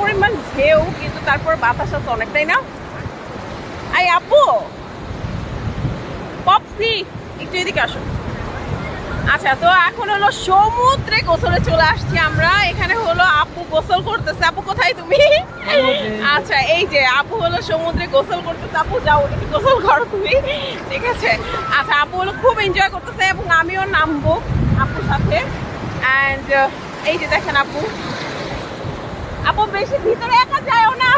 পরিমাণ ঢেউ কিন্তু তারপর বাতাস আছে অনেকটাই না? আই আপু! পপসি একটু এদিকে আসো। আচ্ছা তো এখন হলো সমুদ্রে গোসলে চলে আসছি আমরা। এখানে হলো আপু গোসল করতেছে। আপু কোথায় তুমি? আচ্ছা এই যে আপু হলো সমুদ্রে গোসল করতেছে। আপু যাও একটু গোসল করো তুমি। ঠিক আছে। আচ্ছা আপু হলো খুব এনজয় করতেছে এবং আমিও নামবো আপুর সাথে। অ্যান্ড এই যে দেখেন আপু আপু, বেশি ভিতরে একা যাও না।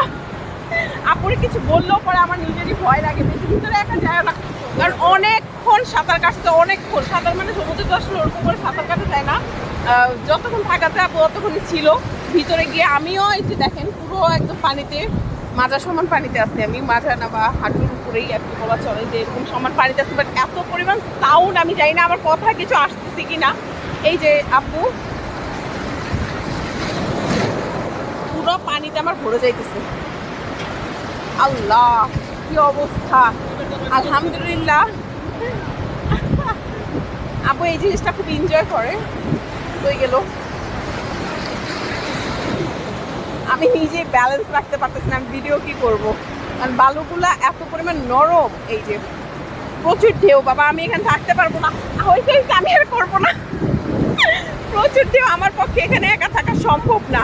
আপুরে কিছু বললেও পরে আমার নিজেরই ভয় লাগে, বেশি ভিতরে একা যায় না। কারণ অনেকক্ষণ সাঁতার কাটতে অনেকক্ষণ। সাঁতার মানে সমুদ্রে তো আসলে ওরকম করে সাঁতার কাটা যায় না। যতক্ষণ থাকা আপু, ততক্ষণই ছিল। ভিতরে গিয়ে আমিও এই যে দেখেন, পুরো একদম পানিতে মাজা সমান পানিতে আছি আমি। মাজা না বা হাঁটুর উপরেই আর কি বলা চলে যে এরকম সমান পানিতে আছি। বাট এত পরিমাণ সাউন্ড আমি জানি না, আমার কথা কিছু আসতেছে কি না এই যে আপু পুরো পানিতে আমার ভরে যাইতেছে। আল্লাহ কি অবস্থা? আলহামদুলিল্লাহ। আপু এই জিনিসটা খুব এনজয় করে। হয়ে গেল। আমি নিজে ব্যালেন্স রাখতে পারতেছি না ভিডিও কি করব? কারণ বালুগুলা এত পরিমাণ নরম এই যে প্রচুর ঢেউ বাবা আমি এখানে থাকতে পারব না। হয়েছে, আমি আর করব না। প্রচুর ঢেউ আমার পক্ষে এখানে একা থাকা সম্ভব না।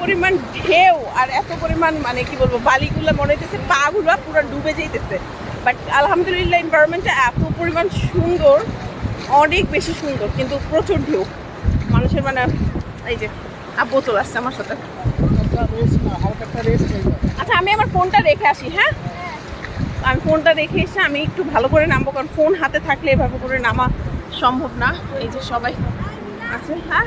পরিমাণ ঢেউ আর এত পরিমাণ মানে কি বলব, বালিগুলো মনে হইতেছে পাগুলো পুরো ডুবে যেতেছে বাট আলহামদুলিল্লাহ এনভায়রনমেন্টটা এত পরিমাণ সুন্দর, অনেক বেশি সুন্দর, কিন্তু প্রচুর ঢেউ। মানুষের মানে এই যে, আব্বু চলে আসছে আমার সাথে। আচ্ছা আমি আমার ফোনটা রেখে আসি হ্যাঁ? আমি ফোনটা রেখে এসে আমি একটু ভালো করে নামবো, কারণ ফোন হাতে থাকলে এভাবে করে নামা সম্ভব না। এই যে সবাই আছে হ্যাঁ?